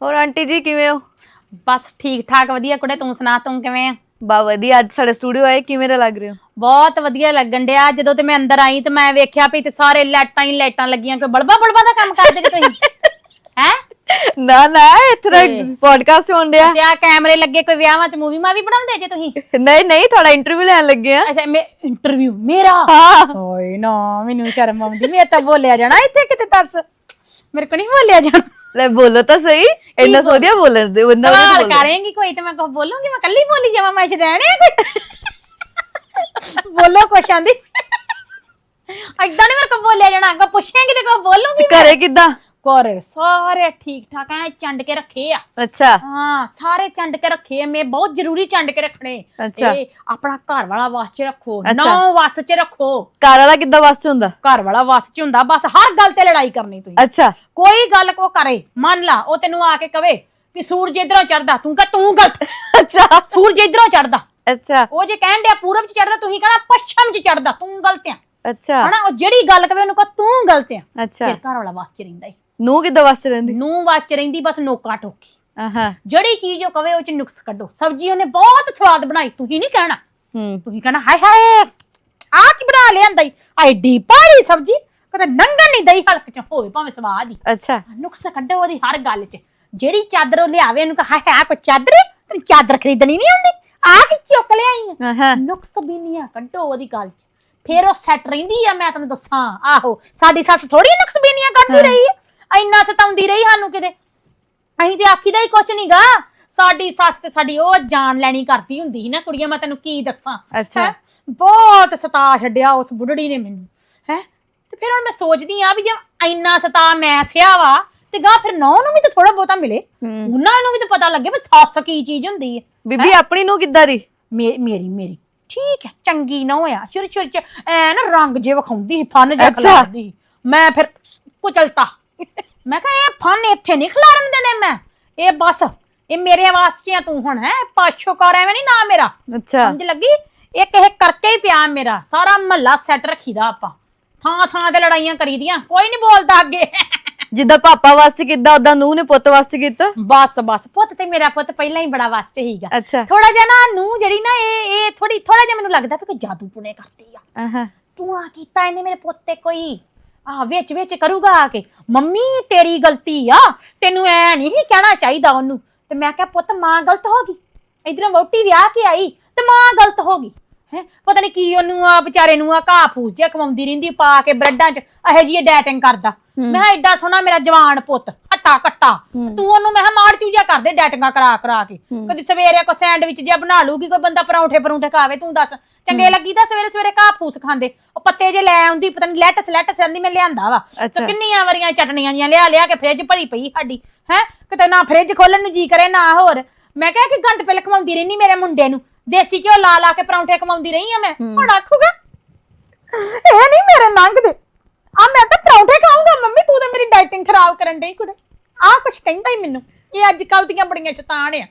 ਹੋਰ ਆਂਟੀ ਜੀ ਕਿਵੇਂ ਹੋ? ਬਸ ਠੀਕ ਠਾਕ ਵਧੀਆ ਕੁੜੇ ਤੂੰ ਸੁਣਾ ਤੂੰ ਕਿਵੇਂ ਆ? ਬਾ ਵਧੀਆ ਅੱਜ ਸਾਡੇ ਸਟੂਡੀਓ ਆਏ ਕਿਵੇਂ ਦਾ ਲੱਗ ਰਹੇ? ਬਹੁਤ ਵਧੀਆ ਲੱਗਣ ਡਿਆ ਜਦੋਂ ਤੇ ਮੈਂ ਅੰਦਰ ਆਈ ਤੇ ਮੈਂ ਵੇਖਿਆ ਵੀ ਤੇ ਸਾਰੇ ਲਾਈਟਾਂ ਹੀ ਲਾਈਟਾਂ ਲੱਗੀਆਂ ਕੋਈ ਬਲਬਾ ਬਲਬਾ ਦਾ ਕੰਮ ਕਰਦੇ ਕਿ ਤੁਸੀਂ? ਹੈ? ਨਾ ਨਾ ਦਾ ਪੋਡਕਾਸਟ ਹੋਣ ਡਿਆ। ਤੇ ਆ ਕੈਮਰੇ ਲੱਗੇ ਕੋਈ ਵਿਆਹਾਂ 'ਚ ਮੂਵੀ ਮਾ ਵੀ ਬਣਾਉਂਦੇ ਜੇ ਤੁਸੀਂ? ਨਹੀਂ ਨਹੀਂ ਤੁਹਾਡਾ ਇੰਟਰਵਿਊ ਲੈਣ ਲੱਗੇ ਆ। ਅੱਛਾ ਮੈਂ ਇੰਟਰਵਿਊ ਮੇਰਾ? ਓਏ ਨਾ ਮੈਨੂੰ ਸ਼ਰਮ ਆਉਂਦੀ ਮੈਂ ਤਾਂ ਬੋਲਿਆ ਜਾਣਾ ਇੱਥੇ ਕਿਤੇ ਦੱਸ। ਮੇਰੇ ਕੋ ਨਹੀਂ ਬੋਲਿਆ ਜਾਣਾ। ਲੈ ਬੋਲੋ ਤਾਂ ਸਹੀ ਇੰਨਾ ਸੋਧਿਆ ਬੋਲਣ ਦੇ ਬੰਦਾ ਸਵਾਲ ਕਰੇਂਗੀ ਕੋਈ ਤੇ ਮੈਂ ਕੁਝ ਬੋਲੂੰਗੀ ਮੈਂ ਕੱਲੀ ਬੋਲੀ ਜਾਵਾਂ ਮੈਂ ਸ਼ਦੈਣੇ ਬੋਲੋ ਕੁਛ ਆਂਦੀ। ਐਦਾਂ ਨਹੀਂ ਮੇਰੇ ਕੋ ਬੋਲਿਆ ਜਾਣਾ ਅੱਗਾ ਪੁੱਛੇਂਗੀ ਤੇ ਕੋ ਬੋਲੂੰਗੀ ਘਰੇ ਕਿੱਦਾਂ? ਕੋਰ ਸਾਰੇ ਠੀਕ ਠਾਕ ਐ ਚੰਡ ਕੇ ਰੱਖੇ ਆ। ਅੱਛਾ। ਹਾਂ ਸਾਰੇ ਚੰਡ ਕੇ ਰੱਖੇ ਆ। ਮੈਂ ਬਹੁਤ ਜ਼ਰੂਰੀ ਚੰਡ ਕੇ ਰੱਖਣੇ। ਅੱਛਾ। ਇਹ ਆਪਣਾ ਘਰ ਵਾਲਾ ਵਸ ਚ ਰੱਖੋ ਅੱਛਾ। ਨੌ ਵਸ ਚ ਰੱਖੋ। ਘਰ ਵਾਲਾ ਕਿੱਦਾਂ ਵਾਸਤੇ ਹੁੰਦਾ? ਘਰ ਵਾਲਾ ਵਸ ਚ ਹੁੰਦਾ ਬਸ ਹਰ ਗੱਲ ਤੇ ਲੜਾਈ ਕਰਨੀ ਤੁਸੀਂ। ਅੱਛਾ। ਕੋਈ ਗੱਲ ਕੋ ਕਰੇ ਮੰਨ ਲਾ ਉਹ ਤੈਨੂੰ ਆ ਕੇ ਕਵੇ ਵੀ ਸੂਰਜ ਇਧਰੋਂ ਚੜਦਾ ਤੂੰ ਕਹ ਤੂੰ ਗਲਤ। ਅੱਛਾ। ਸੂਰਜ ਇਧਰੋਂ ਚੜਦਾ ਅੱਛਾ। ਉਹ ਜੇ ਕਹਿਣ ਡਿਆ ਪੂਰਬ ਚ ਚੜਦਾ ਤੁਸੀਂ ਕਹਣਾ ਪੱਛਮ ਚ ਚੜਦਾ ਤੂੰ ਗਲਤ ਆ। ਅੱਛਾ। ਹਨਾ ਉਹ ਜਿਹੜੀ ਗੱਲ ਕਵੇ ਉਹਨੂੰ ਕਹ ਤੂੰ ਗਲਤ ਆ। ਅੱਛਾ। ਫਿਰ ਘਰ ਵਾਲਾ ਵਸ ਚ ਰਹਿੰਦਾ ਈ। ਨੂੰ ਕਿੱਦਾਂ ਵਾਸਤੇ ਰਹਿੰਦੀ? ਨੂੰ ਵਸ ਚ ਰਹਿੰਦੀ ਬਸ ਨੋਕਾ ਟੋਕੀ। ਆਹਾਂ। ਜਿਹੜੀ ਚੀਜ਼ ਉਹ ਕਵੇ ਉਹ ਚ ਨੁਕਸ ਕੱਢੋ। ਸਬਜ਼ੀ ਉਹਨੇ ਬਹੁਤ ਸਵਾਦ ਬਣਾਈ ਤੁਸੀਂ ਨਹੀਂ ਕਹਿਣਾ। ਹੂੰ। ਤੁਸੀਂ ਕਹਿਣਾ ਹਾਏ ਹਾਏ ਆ ਕੀ ਬਣਾ ਲਿਆਂਦਾ ਈ ਐਡੀ ਭਾਰੀ ਸਬਜ਼ੀ ਕਦੇ ਨੰਗਣ ਨਹੀਂ ਦਈ ਹਲਕ ਚ ਹੋਵੇ ਭਾਵੇਂ ਸਵਾਦ ਹੀ। ਅੱਛਾ। ਨੁਕਸ ਕੱਢੋ ਉਹਦੀ ਹਰ ਗੱਲ 'ਚ। ਜਿਹੜੀ ਚਾਦਰ ਉਹ ਲਿਆਵੇ ਉਹਨੂੰ ਕਹਾ ਹੈ ਕੋਈ ਚਾਦਰ ਏ? ਤੈਨੂੰ ਚਾਦਰ ਖਰੀਦਣੀ ਨਹੀਂ ਆਉਂਦੀ? ਆ ਕੀ ਚੁੱਕ ਲਿਆਈ ਆ ਆਹਾਂ। ਨੁਕਸ ਬੀਨੀਆਂ ਕੱਢੋ ਉਹਦੀ ਗੱਲ 'ਚ। ਫੇਰ ਉਹ ਸੈੱਟ ਰਹਿੰਦੀ ਆ ਮੈਂ ਤੈਨੂੰ ਦੱਸਾਂ। ਆਹੋ ਸਾਡੀ ਸੱਸ ਥੋੜੀ ਨੁਕਸ ਬੀਨੀਆਂ ਕੱਢਦੀ ਰਹੀ ਆ ਇੰਨਾ ਸਤਾਉਂਦੀ ਰਹੀ ਸਾਨੂੰ ਕਿਤੇ। ਅਸੀਂ ਤੇ ਆਖੀਦਾ ਹੀ ਕੁਛ ਨਹੀਂਗਾ ਸਾਡੀ ਸੱਸ ਤੇ ਸਾਡੀ ਉਹ ਜਾਨ ਲੈਣੀ ਕਰਦੀ ਹੁੰਦੀ ਸੀ ਨਾ ਕੁੜੀਆਂ ਮੈਂ ਤੈਨੂੰ ਕੀ ਦੱਸਾਂ। ਅੱਛਾ। ਹੈਂ? ਬਹੁਤ ਸਤਾ ਛੱਡਿਆ ਉਸ ਬੁੱਢੜੀ ਨੇ ਮੈਨੂੰ। ਹੈ? ਤੇ ਫਿਰ ਹੁਣ ਮੈਂ ਸੋਚਦੀ ਆ ਵੀ ਜੇ ਇੰਨਾ ਸਤਾ ਮੈਂ ਸਿਆ ਵਾ ਤੇ ਗਾ ਫਿਰ ਨੌ ਨੂੰ ਵੀ ਤਾਂ ਥੋੜਾ ਬਹੁਤਾ ਮਿਲੇ। ਹੂੰ। ਉਹਨਾਂ ਨੂੰ ਵੀ ਤਾਂ ਪਤਾ ਲੱਗੇ ਵੀ ਸੱਸ ਕੀ ਚੀਜ਼ ਹੁੰਦੀ ਹੈ। ਬੀਬੀ ਆਪਣੀ ਨੂੰ ਕਿੱਦਾਂ ਦੀ? ਮੇ- ਮੇਰੀ ਮੇਰੀ। ਠੀਕ ਹੈ ਚੰਗੀ ਨੌ ਆ। ਸ਼ੁਰੂ ਸ਼ੁਰੂ ਚ ਐ ਨਾ ਰੰਗ ਜੇ ਵਿਖਾਉਂਦੀ ਸੀ ਫਨ ਜਿਹਾ ਅੱਛਾ। ਮੈਂ ਫਿਰ ਕੁਚਲਤਾ। ਮੈਂ ਕਿਹਾ ਇਹ ਫਨ ਇੱਥੇ ਨਹੀਂ ਖਿਲਾਰਨ ਦੇਣੇ ਮੈਂ। ਇਹ ਬਸ ਇਹ ਮੇਰੇ ਵਾਸਤੇ ਆ ਤੂੰ ਹੁਣ ਹੈ? ਪਾਛੋ ਕਰ ਐਵੇਂ ਨਹੀਂ ਨਾ ਮੇਰਾ। ਅੱਛਾ। ਸਮਝ ਲੱਗੀ? ਇਹ ਕਿਸੇ ਕਰਕੇ ਹੀ ਪਿਆ ਮੇਰਾ। ਸਾਰਾ ਮਹੱਲਾ ਸੈੱਟ ਰੱਖੀਦਾ ਆਪਾਂ। ਥਾਂ ਥਾਂ ਤੇ ਲੜਾਈਆਂ ਕਰੀਦੀਆਂ। ਕੋਈ ਨਹੀਂ ਬੋਲਦਾ ਅੱਗੇ। ਜਿੱਦਾਂ ਪਾਪਾ ਵਾਸਤੇ ਕਿੱਦਾਂ ਉਦਾਂ ਨੂੰ ਨੇ ਪੁੱਤ ਵਾਸਤੇ ਕੀਤਾ? ਬਸ ਬਸ। ਪੁੱਤ ਤੇ ਮੇਰਾ ਪੁੱਤ ਪਹਿਲਾਂ ਹੀ ਬੜਾ ਵਾਸਤੇ ਹੀਗਾ ਅੱਛਾ। ਥੋੜਾ ਜਿਹਾ ਨਾ ਨੂੰ ਜਿਹੜੀ ਨਾ ਇਹ ਇਹ ਥੋੜੀ ਥੋੜਾ ਜਿਹਾ ਮੈਨੂੰ ਲੱਗਦਾ ਵੀ ਕੋਈ ਜਾਦੂ ਪੁਣੇ ਕਰਦੀ ਆ। ਆਹਾਂ ਤੂੰ ਆ ਕੀਤਾ ਇਹਨੇ ਮੇਰੇ ਪੁੱਤ ਤੇ ਕੋਈ। ਆ ਵਿੱਚ ਵਿੱਚ ਕਰੂਗਾ ਆ ਕੇ। ਮੰਮੀ ਤੇਰੀ ਗਲਤੀ ਆ। ਤੈਨੂੰ ਐ ਨਹੀਂ ਸੀ ਕਹਿਣਾ ਚਾਹੀਦਾ ਉਹਨੂੰ। ਤੇ ਮੈਂ ਕਿਹਾ ਪੁੱਤ ਮਾਂ ਗਲਤ ਹੋ ਗਈ। ਇਧਰੋਂ ਵਹੁਟੀ ਵਿਆਹ ਕੇ ਆਈ ਤੇ ਮਾਂ ਗਲਤ ਹੋ ਗਈ। ਹੈ? ਪਤਾ ਨਹੀਂ ਕੀ ਉਹਨੂੰ ਆ ਵਿਚਾਰੇ ਨੂੰ ਆ ਘਾਹ ਫੂਸ ਜਿਹਾ ਖਵਾਉਂਦੀ ਰਹਿੰਦੀ ਪਾ ਕੇ ਬ੍ਰੈਡਾਂ 'ਚ। ਇਹੋ ਜਿਹੀ ਡੈਟਿੰਗ ਕਰਦਾ। ਮੈਂ ਕਿਹਾ ਐਡਾ ਸੋਹਣਾ ਮੇਰਾ ਜਵਾਨ ਪੁੱਤ। ਹੱਟਾ ਕੱਟਾ ਤੂੰ ਉਹਨੂੰ ਮੈਂ ਕਿਹਾ ਮਾੜ ਚੂਜਾ ਕਰਦੇ ਡੈਟਿੰਗਾਂ ਕਰਾ ਕਰਾ ਕੇ। ਕਦੀ ਸਵੇਰੇ ਕੋ ਸੈਂਡਵਿਚ ਜਿਹਾ ਬਣਾ ਲੂਗੀ ਕੋਈ ਬੰਦਾ ਪਰੌਂਠੇ ਪਰੌਂਠੇ ਖਾਵੇ ਤੂੰ ਦੱਸ। ਚੰਗੇ ਲੱਗੀ ਤਾਂ ਸਵੇਰੇ ਸਵੇਰੇ ਘਾਹ ਫੂਸ ਖਾਂਦੇ। ਉਹ ਪੱਤੇ ਜੇ ਲੈ ਆਉਂਦੀ ਪਤਾ ਨਹੀਂ ਲੈਟਸ ਲੈਟਸ ਆਂਦੀ ਮੈਂ ਲਿਆਂਦਾ ਵਾ। ਤੇ ਕਿੰਨੀਆਂ ਵਾਰੀਆਂ ਚਟਣੀਆਂ ਜੀਆਂ ਲਿਆ ਲਿਆ ਕੇ ਫ੍ਰਿਜ ਭਰੀ ਪਈ ਸਾਡੀ ਹੈ? ਕਿਤੇ ਨਾ ਫ੍ਰਿਜ ਖੋਲਣ ਨੂੰ ਜੀ ਕਰੇ ਨਾ ਹੋਰ। ਮੈਂ ਕਿਹਾ ਕਿ ਘੰਟ ਪਹਿਲੇ ਖਵਾਉਂਦੀ ਰਹਿਨੀ ਮੇਰੇ ਮੁੰਡੇ ਨੂੰ। ਦੇਸੀ ਘਿਓ ਲਾ ਲਾ ਕੇ ਪਰੌਂਠੇ ਖਵਾਉਂਦੀ ਰਹੀ ਆ ਮੈਂ। ਹੁਣ ਆਖੂਗਾ? ਇਹ ਨਹੀਂ ਮੇਰੇ ਲੰਘਦੇ ਆ ਮੈਂ ਤਾਂ ਪਰੌਂਠੇ ਖਾਊਂਗਾ ਮੰਮੀ ਤੂੰ ਤਾਂ ਮੇਰੀ ਡਾਈਟਿੰਗ ਖਰਾਬ ਕਰਨ ਡਈ ਕੁੜੇ। ਆ ਕੁਛ ਕਹਿੰਦਾ ਹੀ ਮੈਨੂੰ। ਇਹ ਅੱਜ ਕੱਲ ਦੀਆਂ ਬੜੀਆਂ ਚਤਾਨ ਆ।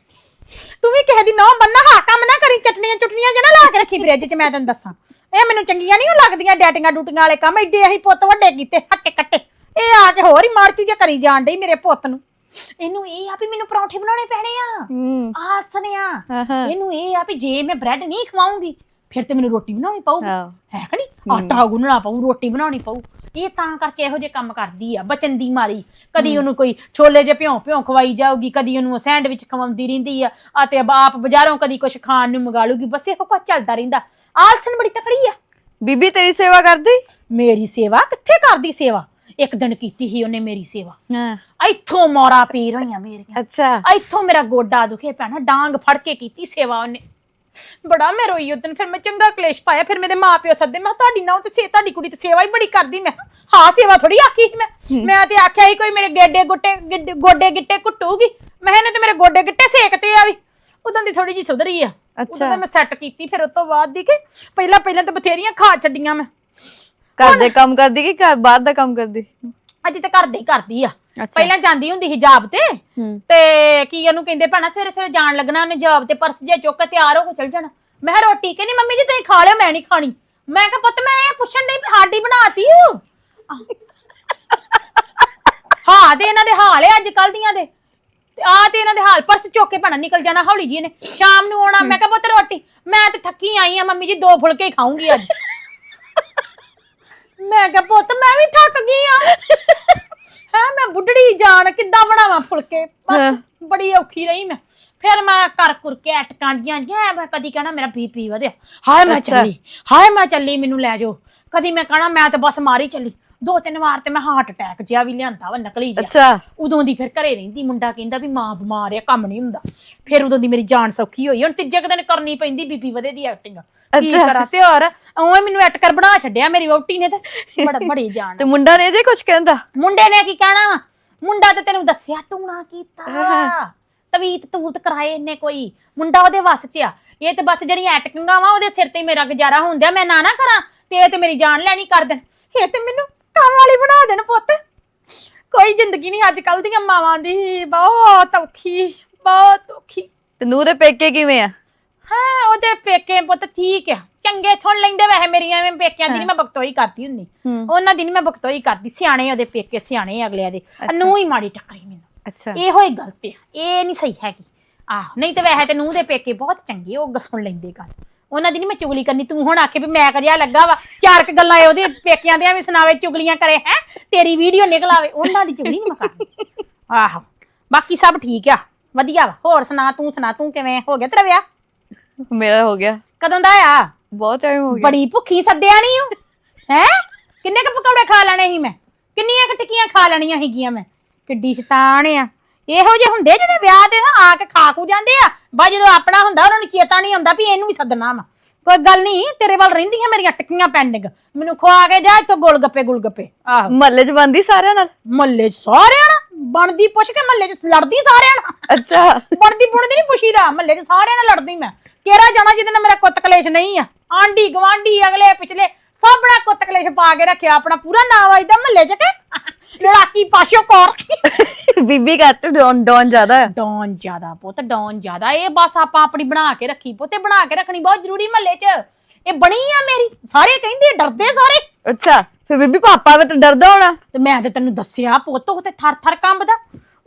ਤੂੰ ਵੀ ਕਿਸੇ ਦੀ ਨੌ ਬੰਨਾ ਹਾਂ ਕੰਮ ਨਾ ਕਰੀ ਚਟਨੀਆਂ ਚੁਟਨੀਆਂ ਜਨਾ ਲਾ ਕੇ ਰੱਖੀ ਫ੍ਰਿਜ 'ਚ ਮੈਂ ਤੈਨੂੰ ਦੱਸਾਂ। ਇਹ ਮੈਨੂੰ ਚੰਗੀਆਂ ਨਹੀਂ ਲੱਗਦੀਆਂ ਡੈਟਿੰਗਾਂ ਡੂਟੀਆਂ ਵਾਲੇ ਕੰਮ ਐਡੇ ਅਸੀਂ ਪੁੱਤ ਵੱਡੇ ਕੀਤੇ ਹੱਟੇ ਕੱਟੇ। ਇਹ ਆ ਕੇ ਹੋਰ ਹੀ ਮਾਰਕੂ ਜਿਹਾ ਕਰੀ ਜਾਣ ਡਈ ਮੇਰੇ ਪੁੱਤ ਨੂੰ। ਇਹਨੂੰ ਇਹ ਆ ਵੀ ਮੈਨੂੰ ਪਰੌਂਠੇ ਬਣਾਉਣੇ ਪੈਣੇ ਆ। ਹੂੰ। ਆ। ਸੁਣਿਆ ਆਹਾਂ ਇਹਨੂੰ ਇਹ ਆ ਵੀ ਜੇ ਮੈਂ ਬ੍ਰੈਡ ਨਹੀਂ ਖਵਾਉਂਗੀ ਫਿਰ ਤੇ ਮੈਨੂੰ ਰੋਟੀ ਬਣਾਉਣੀ ਪਊਗੀ ਹਾਂ। ਹੈ ਕਿ ਨਹੀਂ? ਆਟਾ ਗੁੰਨਣਾ ਪਊ ਰੋਟੀ ਬਣਾਉਣੀ ਪਊ। ਇਹ ਤਾਂ ਕਰਕੇ ਇਹੋ ਜਿਹੇ ਕੰਮ ਕਰਦੀ ਆ ਬਚਨ ਦੀ ਮਾਰੀ। ਕਦੀ ਉਹਨੂੰ ਕੋਈ ਛੋਲੇ ਜੇ ਭਿਉਂ ਭਿਉਂ ਖਵਾਈ ਜਾਊਗੀ ਕਦੀ ਉਹਨੂੰ ਸੈਂਡਵਿਚ ਖਵਾਉਂਦੀ ਰਹਿੰਦੀ ਆ। ਆ ਤੇ ਆਪ ਬਾਜ਼ਾਰੋਂ ਕਦੀ ਕੁਝ ਖਾਣ ਨੂੰ ਮੰਗਾ ਲੂਗੀ ਬਸ ਇਹੋ ਕੁਝ ਚੱਲਦਾ ਰਹਿੰਦਾ। ਆਲਸਨ ਬੜੀ ਤਕੜੀ ਆ। ਬੀਬੀ ਤੇਰੀ ਸੇਵਾ ਕਰਦੀ? ਮੇਰੀ ਸੇਵਾ? ਕਿੱਥੇ ਕਰਦੀ ਸੇਵਾ? ਇੱਕ ਦਿਨ ਕੀਤੀ ਸੀ ਉਹਨੇ ਮੇਰੀ ਸੇਵਾ। ਹਾਂ। ਇੱਥੋਂ ਮੋਰਾ ਪੀਰ ਹੋਈਆਂ ਮੇਰੀਆਂ। ਅੱਛਾ। ਇੱਥੋਂ ਮੇਰਾ ਗੋਡਾ ਦੁਖੇ ਪੈਣਾ ਡਾਂਗ ਫੜ ਕੇ ਕੀਤੀ ਸੇਵਾ ਉਹਨੇ। ਬੜਾ ਮੈਂ ਰੋਈ ਉਦੋਂ ਫਿਰ ਮੈਂ ਚੰਗਾ ਕਲੇਸ਼ ਪਾਇਆ ਫਿਰ ਮੇਰੇ ਮਾਪਿਓ ਸੱਦੇ ਮੈਂ ਕਿਹਾ, ਤੁਹਾਡੀ ਨਾ ਤੇ ਸੇ ਤੁਹਾਡੀ ਕੁੜੀ ਤੇ ਸੇਵਾ ਹੀ ਬੜੀ ਕਰਦੀ ਮੈਂ ਕਿਹਾ, ਹਾਂ ਸੇਵਾ ਥੋੜੀ ਆਖੀ ਸੀ ਮੈਂ। ਮੈਂ ਤੇ ਆਖਿਆ ਸੀ ਕੋਈ ਮੇਰੇ ਗੇਡੇ ਗੁੱਟੇ ਗਿੱਡ- ਗੋਡੇ ਗਿੱਟੇ ਕੁੱਟੂਗੀ ਮੈਂ ਕਿਹਾ, ਇਹਨੇ ਤੇ ਮੇਰੇ ਗੋਡੇ ਗਿੱਟੇ ਸੇਕਤੇ ਆ ਵੀ। ਉਦੋਂ ਦੀ ਥੋੜੀ ਜੀ ਸੁਧਰੀ ਆ। ਅੱਛਾ। ਉਦੋਂ ਮੈਂ ਸੈੱਟ ਕੀਤੀ ਫਿਰ ਉਸ ਤੋਂ ਬਾਅਦ ਦੀ ਕਿ ਪਹਿਲਾਂ ਪਹਿਲਾਂ ਤਾਂ ਬਥੇਰੀਆਂ ਖਾ ਛੱਡੀਆਂ ਮੈਂ। ਘਰ ਦੇ ਕੰਮ ਕਰਦੀ ਕਿ ਘਰ ਬਾਹਰ ਦਾ ਕੰਮ ਕਰਦੀ? ਅੱਜ ਤੇ ਘਰ ਦੇ ਹੀ ਕਰਦੀ ਆ। ਅੱਛਾ। ਪਹਿਲਾਂ ਜਾਂਦੀ ਹੁੰਦੀ ਸੀ ਜਾਬ ਤੇ ਹੂੰ। ਤੇ ਕੀ ਉਹਨੂੰ ਕਹਿੰਦੇ ਭੈਣਾ ਸਵੇਰੇ ਸਵੇਰੇ ਜਾਣ ਲੱਗਣਾ ਉਹਨੇ ਜੌਬ ਤੇ ਪਰਸ ਜੇ ਚੁੱਕ ਕੇ ਤਿਆਰ ਹੋ ਕੇ ਚਲ ਜਾਣਾ। ਮੈਂ ਕਿਹਾ ਰੋਟੀ ਕਹਿੰਦੀ ਮੰਮੀ ਜੀ ਤੁਸੀਂ ਖਾ ਲਿਓ ਮੈਂ ਨਹੀਂ ਖਾਣੀ। ਮੈਂ ਕਿਹਾ ਪੁੱਤ ਮੈਂ ਇਹ ਪੁੱਛਣ ਨਹੀਂ ਸਾਡੀ ਬਣਾਤੀ ਹਾਂ ਤੇ ਇਹਨਾਂ ਦੇ ਹਾਲ ਹੈ ਅੱਜ ਕੱਲ ਦੀਆਂ ਦੇ। ਤੇ ਆ ਤੇ ਇਹਨਾਂ ਦੇ ਹਾਲ ਪਰਸ ਚੁੱਕ ਕੇ ਭਣਾ ਨਿਕਲ ਜਾਣਾ ਹੌਲੀ ਜੀ ਨੇ ਸ਼ਾਮ ਨੂੰ ਆਉਣਾ ਮੈਂ ਕਿਹਾ ਪੁੱਤ ਰੋਟੀ। ਮੈਂ ਤੇ ਥੱਕੀ ਆਈ ਆ ਮੰਮੀ ਜੀ ਦੋ ਫੁਲਕੇ ਹੀ ਖਾਊਂਗੀ ਅੱਜ। ਮੈਂ ਕਿਹਾ ਪੁੱਤ ਮੈਂ ਵੀ ਥੱਕ ਗਈ ਆ ਹੈ ਮੈਂ ਬੁੱਢੜੀ ਜਾਨ ਕਿੱਦਾਂ ਬਣਾਵਾਂ ਫੁਲਕੇ? ਬਸ। ਬੜੀ ਔਖੀ ਰਹੀ ਮੈਂ। ਫਿਰ ਮੈਂ ਕਰ ਕੁਰ ਕੇ ਅਟਕਾਂ ਦੀਆਂ ਗਿਆ ਮੈਂ ਕਦੀ ਕਹਿਣਾ ਮੇਰਾ ਬੀਪੀ ਵਧਿਆ। ਹਾਏ ਮੈਂ। ਚੱਲੀ ਹਾਏ ਮੈਂ ਚੱਲੀ ਮੈਨੂੰ ਲੈ ਜਾਓ। ਕਦੀ ਮੈਂ ਕਹਣਾ ਮੈਂ ਤੇ ਬਸ ਮਾਰੀ ਚੱਲੀ। ਦੋ ਤਿੰਨ ਵਾਰ ਤੇ ਮੈਂ ਹਾਰਟ ਅਟੈਕ ਜਿਹਾ ਵੀ ਲਿਆਂਦਾ ਵਾ ਨਕਲੀ ਜਿਹਾ। ਅੱਛਾ। ਉਦੋਂ ਦੀ ਫਿਰ ਘਰੇ ਰਹਿੰਦੀ ਮੁੰਡਾ ਕਹਿੰਦਾ ਵੀ ਮਾਂ ਬਿਮਾਰ ਆ ਕੰਮ ਨਹੀਂ ਹੁੰਦਾ। ਫਿਰ ਉਦੋਂ ਦੀ ਮੇਰੀ ਜਾਨ ਸੌਖੀ ਹੋਈ। ਹੁਣ ਤੀਜੇ ਕੁ ਦਿਨ ਕਰਨੀ ਪੈਂਦੀ ਬੀਪੀ ਵਧੇ ਦੀ ਐਕਟਿੰਗ ਕੀ ਅੱਛਾ। ਕਰਾਂ ਤੇ ਹੋਰ? ਉਵੇਂ ਮੈਨੂੰ ਐਟਕਰ ਬਣਾ ਛੱਡਿਆ ਮੇਰੀ ਵਹੁਟੀ ਨੇ ਤੇ। ਬੜਾ ਬੜੀ ਜਾਨ ਤੇ ਮੁੰਡਾ ਨੇ ਜੇ ਕੁਝ ਕਹਿੰਦਾ? ਮੁੰਡੇ ਨੇ ਕੀ ਕਹਿਣਾ ਵਾ? ਮੁੰਡਾ ਤੇ ਤੈਨੂੰ ਦੱਸਿਆ ਟੂਣਾ ਕੀਤਾ। ਤਵੀਤ ਤੂਤ ਕਰਾਏ ਇਹਨੇ ਕੋਈ। ਮੁੰਡਾ ਉਹਦੇ ਵੱਸ 'ਚ ਆ। ਇਹ ਤੇ ਬਸ ਜਿਹੜੀਆਂ ਐਟਕਿੰਗਾਂ ਵਾ ਉਹਦੇ ਸਿਰ ਤੇ ਹੀ ਮੇਰਾ ਗੁਜ਼ਾਰਾ ਹੁੰਦਿਆ ਮੈਂ ਨਾ ਨਾ ਕਰਾਂ ਤੇ ਇਹ ਤੇ ਮੇਰੀ ਜਾਨ ਲੈਣੀ ਕਰ ਦੇਣ। ਇਹ ਤੇ ਮੈਨੂੰ ਕੰਮ ਵਾਲੀ ਬਣਾ ਦੇਣ ਪੁੱਤ। ਕੋਈ ਜ਼ਿੰਦਗੀ ਨਹੀਂ ਅੱਜ ਕੱਲ ਦੀਆਂ ਮਾਵਾਂ ਦੀ ਬਹੁਤ ਔਖੀ ਬਹੁਤ ਔਖੀ। ਤੇ ਨੂੰ ਦੇ ਪੇਕੇ ਕਿਵੇਂ ਆ? ਹਾਂ ਉਹਦੇ ਪੇਕੇ ਪੁੱਤ ਠੀਕ ਆ। ਚੰਗੇ ਸੁਣ ਲੈਂਦੇ ਵੈਸੇ ਮੇਰੀਆਂ ਐਵੇਂ ਪੇਕਿਆਂ ਦੀ ਨਹੀਂ ਮੈਂ ਬਖਤੋਈ ਕਰਦੀ ਹੁੰਦੀ। ਹੂੰ। ਉਹਨਾਂ ਦੀ ਨਹੀਂ ਮੈਂ ਬਖਤੋਈ ਕਰਦੀ ਸਿਆਣੇ ਉਹਦੇ ਪੇਕੇ ਸਿਆਣੇ ਆ ਅਗਲਿਆਂ ਦੇ। ਨੂੰ ਹੀ ਮਾੜੀ ਟੱਕਰੀ ਮੈਨੂੰ। ਅੱਛਾ। ਇਹੋ ਹੀ ਗਲਤ ਆ ਇਹ ਨਹੀਂ ਸਹੀ ਹੈਗੀ। ਆਹ ਨਹੀਂ ਤੇ ਵੈਸੇ ਤੇ ਨੂੰਹ ਦੇ ਪੇਕੇ ਬਹੁਤ ਚੰਗੇ ਉਹ ਗ- ਸੁਣ ਲੈਂਦੇ ਗੱਲ। ਉਹਨਾਂ ਦੀ ਨਹੀਂ ਮੈਂ ਚੁਗਲੀ ਕਰਨੀ ਤੂੰ ਹੁਣ ਆਖੇ ਵੀ ਮੈਂ ਕਰਿਆ ਲੱਗਾ ਵਾ। ਚਾਰ ਕ ਗੱਲਾਂ ਇਹ ਉਹਦੇ ਪੇਕਿਆਂ ਦੀਆਂ ਵੀ ਸੁਣਾਵੇ ਚੁਗਲੀਆਂ ਕਰੇ ਹੈ? ਤੇਰੀ ਵੀਡੀਓ ਨਿਕਲ ਆਵੇ ਉਹਨਾਂ ਦੀ ਚੁਗਲੀ ਨਹੀਂ ਮੈਂ ਕਰਨੀ ਆਹੋ ਬਾਕੀ ਸਭ ਠੀਕ ਆ ਵਧੀਆ ਵਾ। ਹੋਰ ਸੁਣਾ ਤੂੰ ਸੁਣਾ ਤੂੰ ਕਿਵੇਂ? ਹੋ ਗਿਆ ਤੇਰਾ ਵਿਆਹ? ਮੇਰਾ ਹੋ ਗਿਆ। ਕਦੋਂ ਦਾ ਆ ਬਹੁਤ ਟਾਈਮ ਹੋ ਗਿਆ। ਬੜੀ ਭੁੱਖੀ ਸੱਦਿਆ ਨਹੀਂ ਹੂੰ ਹੈ? ਕਿੰਨੇ ਕ ਪਕੌੜੇ ਖਾ ਲੈਣੇ ਸੀ ਮੈਂ? ਕਿੰਨੀਆਂ ਕ ਟਿੱਕੀਆਂ ਖਾ ਲੈਣੀਆਂ ਸੀਗੀਆਂ ਮੈਂ? ਕਿੱਡੀ ਸ਼ੈਤਾਨ ਆ। ਇਹੋ ਜਿਹੇ ਹੁੰਦੇ ਜਿਹੜੇ ਵਿਆਹ ਨਾ ਆ ਕੇ ਖਾ ਖੂ ਜਾਂਦੇ ਆ? ਬਾ ਜਦੋਂ ਆਪਣਾ ਹੁੰਦਾ ਉਹਨਾਂ ਨੂੰ ਚੇਤਾ ਨਹੀਂ ਆਉਂਦਾ ਵੀ ਇਹਨੂੰ ਵੀ ਸੱਦਣਾ ਵਾ। ਕੋਈ ਗੱਲ ਨਹੀਂ ਤੇਰੇ ਵੱਲ ਰਹਿੰਦੀਆਂ ਮੇਰੀਆਂ ਟਿੱਕੀਆਂ ਪੈਂਡਿੰਗ। ਮੈਨੂੰ ਖਵਾ ਕੇ ਜਾ ਇੱਥੋਂ ਗੋਲ ਗੱਪੇ ਗੋਲ ਗੱਪੇ। ਆਹੋ। ਮਹੱਲੇ 'ਚ ਬੰਦੀ ਸਾਰਿਆਂ ਨਾਲ? ਮੱਲੇ 'ਚ ਸਾਰਿਆਂ ਨਾਲ। ਬਣਦੀ ਪੁੱਛ ਕੇ ਮੱਲੇ 'ਚ ਲੜਦੀ ਸਾਰਿਆਂ ਨਾਲ। ਅੱਛਾ। ਬਣਦੀ ਬੁਣਦੀ ਨਹੀਂ ਪੁੱਛੀਦਾ ਮਹੱਲੇ 'ਚ ਸਾਰਿਆਂ ਨਾਲ ਲੜਦੀ ਮੈਂ। ਕਿਹੜਾ ਜਾਣਾ ਜਿਹਦੇ ਨਾਲ ਮੇਰਾ ਕੁੱਤ ਕਲੇਸ਼ ਨਹੀਂ ਆ? ਆਂਢੀ ਗਵਾਂਢੀ ਅਗਲੇ ਪਿਛਲੇ। ਸਭ ਬੜਾ ਕੁੱਤ ਕਲੇਸ਼ ਪਾ ਕੇ ਰੱਖਿਆ ਆਪਣਾ ਪੂਰਾ ਨਾਮ ਆਈਦਾ ਮਹੱਲੇ 'ਚ ਕਿ? ਲੜਾਕੀ ਪਾਸ਼ੋ ਕੌਰ। ਬੀਬੀ ਕਹਤੇ ਡੌਨ ਡੌਨ ਜ਼ਿਆਦਾ। ਹੈ ਡੌਨ ਜ਼ਿਆਦਾ ਪੁੱਤ ਡੌਨ ਜ਼ਿਆਦਾ। ਇਹ ਬਸ ਆਪਾਂ ਆਪਣੀ ਬਣਾ ਕੇ ਰੱਖੀ ਪੁੱਤੇ ਬਣਾ ਕੇ ਰੱਖਣੀ ਬਹੁਤ ਜ਼ਰੂਰੀ ਮਹੱਲੇ 'ਚ। ਇਹ ਬਣੀ ਆ ਮੇਰੀ। ਸਾਰੇ ਕਹਿੰਦੇ ਡਰਦੇ ਸਾਰੇ। ਅੱਛਾ ਫਿਰ ਬੀਬੀ ਪਾਪਾ ਵੀ ਤਾਂ ਡਰਦਾ ਹੋਣਾ। ਤੇ ਮੈਂ ਤੇ ਤੈਨੂੰ ਦੱਸਿਆ ਪੁੱਤ ਉਹ ਤੇ ਥਰ ਥਰ ਕੰਬਦਾ।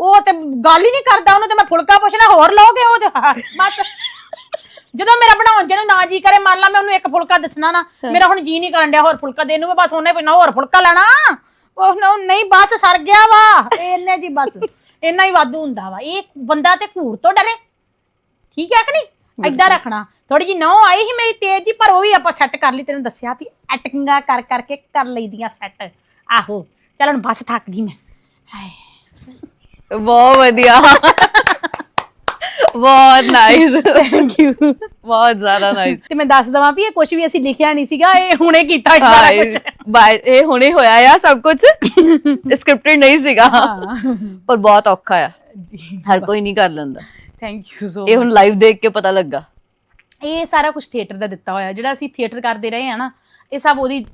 ਉਹ ਤੇ ਗੱਲ ਹੀ ਨਹੀਂ ਕਰਦਾ ਉਹਨੂੰ ਤੇ ਮੈਂ ਫੁਲਕਾ ਪੁੱਛਣਾ ਹੋਰ ਲਓਗੇ ਉਹ ਤੇ? ਬਸ। ਜਦੋਂ ਮੇਰਾ ਬਣਾਉਣ ਜਿਹਨੂੰ ਨਾ ਜੀ ਕਰੇ ਮੰਨ ਲਾ ਮੈਂ ਉਹਨੂੰ ਇੱਕ ਫੁਲਕਾ ਦੱਸਣਾ ਨਾ ਮੇਰਾ ਹੁਣ ਜੀ ਨਹੀਂ ਕਰਨ ਡਿਆ ਹੋਰ ਫੁਲਕਾ ਦੇਣ ਨੂੰ ਮੈਂ ਬਸ ਉਹਨੇ ਪੈਣਾ ਹੋਰ ਫੁਲਕਾ ਲੈਣਾ। ਉਹ ਨਾ- ਨਹੀਂ ਬਸ ਸਰ ਗਿਆ ਵਾ। ਇੰਨੇ ਜੀ ਬਸ। ਇੰਨਾ ਹੀ ਵਾਧੂ ਹੁੰਦਾ ਵਾ। ਇਹ ਬੰਦਾ ਤੇ ਘੂਰ ਤੋਂ ਡਰੇ। ਠੀਕ ਹੈ ਕਿ ਨਹੀਂ? ਏਦਾਂ ਰੱਖਣਾ। ਥੋੜੀ ਜੀ ਨੌ ਆਈ ਸੀ ਮੇਰੀ ਤੇਜ਼ ਜੀ ਪਰ ਉਹ ਵੀ ਆਪਾਂ ਸੈੱਟ ਕਰ ਲਈ। ਤੈਨੂੰ ਦੱਸਿਆ ਵੀ ਐਟਕਿੰਗਾ ਕਰ ਕਰਕੇ ਕਰ ਲਈਦੀਆਂ ਸੈੱਟ ਆਹੋ। ਚੱਲ ਹੁਣ ਬਸ ਥੱਕ ਗਈ ਮੈਂ। ਹਾਏ। ਬਹੁਤ ਵਧੀਆ। ਬਹੁਤ ਨਾਈਸ ਥੈਂਕ ਯੂ ਬਹੁਤ ਜ਼ਿਆਦਾ ਨਾਈਸ ਤੇ ਮੈਂ ਦੱਸ ਦਵਾਂ ਵੀ ਇਹ ਕੁਝ ਵੀ ਅਸੀਂ ਲਿਖਿਆ ਨਹੀਂ ਸੀਗਾ ਇਹ ਹੁਣੇ ਕੀਤਾ ਇਹ ਸਾਰਾ ਹਾਂ ਕੁਝ ਬਾਈ ਇਹ ਹੁਣੇ ਹੋਇਆ ਆ ਸਭ ਕੁਝ ਸਕ੍ਰਿਪਟਡ ਨਹੀਂ ਸੀਗਾ। ਪਰ ਬਹੁਤ ਔਖਾ ਆ। ਜੀ ਹਰ ਕੋਈ ਨਹੀਂ ਕਰ ਲੈਂਦਾ। ਥੈਂਕ ਯੂ ਸੋ ਇਹ ਹੁਣ ਲਾਈਵ ਦੇਖ ਕੇ ਪਤਾ ਲੱਗਾ। ਇਹ ਸਾਰਾ ਕੁਝ ਥੀਏਟਰ ਦਾ ਦਿੱਤਾ ਹੋਇਆ ਜਿਹੜਾ ਅਸੀਂ ਥੀਏਟਰ ਕਰਦੇ ਰਹੇ ਆ ਨਾ ਇਹ ਸਭ ਉਹਦੀ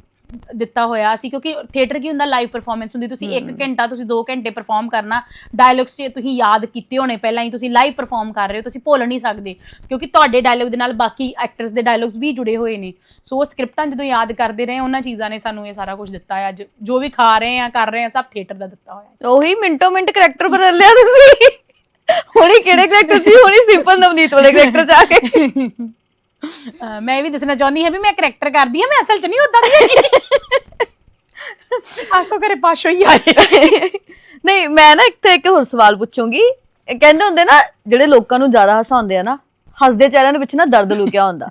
ਦਿੱਤਾ ਹੋਇਆ ਸੀ ਕਿਉਂਕਿ ਥੀਏਟਰ ਕੀ ਹੁੰਦਾ ਲਾਈਵ ਪਰਫਾਰਮੈਂਸ ਹੁੰਦੀ ਤੁਸੀਂ 1 ਘੰਟਾ ਤੁਸੀਂ 2 ਘੰਟੇ ਪਰਫਾਰਮ ਕਰਨਾ ਡਾਇਲੌਗਸ ਜੇ ਤੁਸੀਂ ਯਾਦ ਕੀਤੇ ਹੋਣੇ ਪਹਿਲਾਂ ਹੀ ਤੁਸੀਂ ਲਾਈਵ ਪਰਫਾਰਮ ਕਰ ਰਹੇ ਹੋ ਤੁਸੀਂ ਭੁੱਲ ਨਹੀਂ ਸਕਦੇ ਕਿਉਂਕਿ ਤੁਹਾਡੇ ਡਾਇਲੌਗ ਦੇ ਨਾਲ ਬਾਕੀ ਐਕਟਰਸ ਦੇ ਡਾਇਲੌਗਸ ਵੀ ਜੁੜੇ ਹੋਏ ਨੇ। ਸੋ ਉਹ ਸਕ੍ਰਿਪਟਾਂ ਜਦੋਂ ਯਾਦ ਕਰਦੇ ਰਹੇ ਉਹਨਾਂ ਚੀਜ਼ਾਂ ਨੇ ਸਾਨੂੰ ਇਹ ਸਾਰਾ ਕੁਝ ਦਿੱਤਾ ਹੈ ਅੱਜ ਜੋ ਵੀ ਖਾ ਰਹੇ ਆ ਕਰ ਰਹੇ ਆ ਸਭ ਥੀਏਟਰ ਦਾ ਦਿੱਤਾ ਹੋਇਆ ਉਹੀ ਮਿੰਟੋ ਮਿੰਟ ਕਰੈਕਟਰ ਬਦਲ ਲਿਆ ਤੁਸੀਂ। ਹੁਣੇ ਕਿਹੜੇ ਕਰੈਕਟਰ ਸੀ ਹੁਣੇ ਸਿੰਪਲ ਨਵਨੀਤ ਵਾਲੇ ਕਰੈਕਟਰ ਚ ਆ ਕੇ। ਅਹ ਮੈਂ ਇਹ ਵੀ ਦੱਸਣਾ ਚਾਹੁੰਦੀ ਹਾਂ ਵੀ ਮੈਂ ਕਰੈਕਟਰ ਕਰਦੀ ਹਾਂ, ਮੈਂ ਅਸਲ 'ਚ ਨਹੀਂ ਉਦਾਂ ਦੀ ਹੈਗੀ। ਆਖੋ ਕਰੇ ਪਾਸ਼ੋ ਹੀ ਆਏ ਨਹੀਂ, ਮੈਂ ਨਾ ਇੱਥੇ ਇੱਕ ਹੋਰ ਸਵਾਲ ਪੁੱਛੂੰਗੀ। ਇਹ ਕਹਿੰਦੇ ਹੁੰਦੇ ਨਾ, ਜਿਹੜੇ ਲੋਕਾਂ ਨੂੰ ਜ਼ਿਆਦਾ ਹਸਾਉਂਦੇ ਆ ਨਾ, ਹੱਸਦੇ ਚਿਹਰਿਆਂ ਦੇ ਪਿੱਛੇ ਨਾ ਦਰਦ ਲੁਕਿਆ ਹੁੰਦਾ।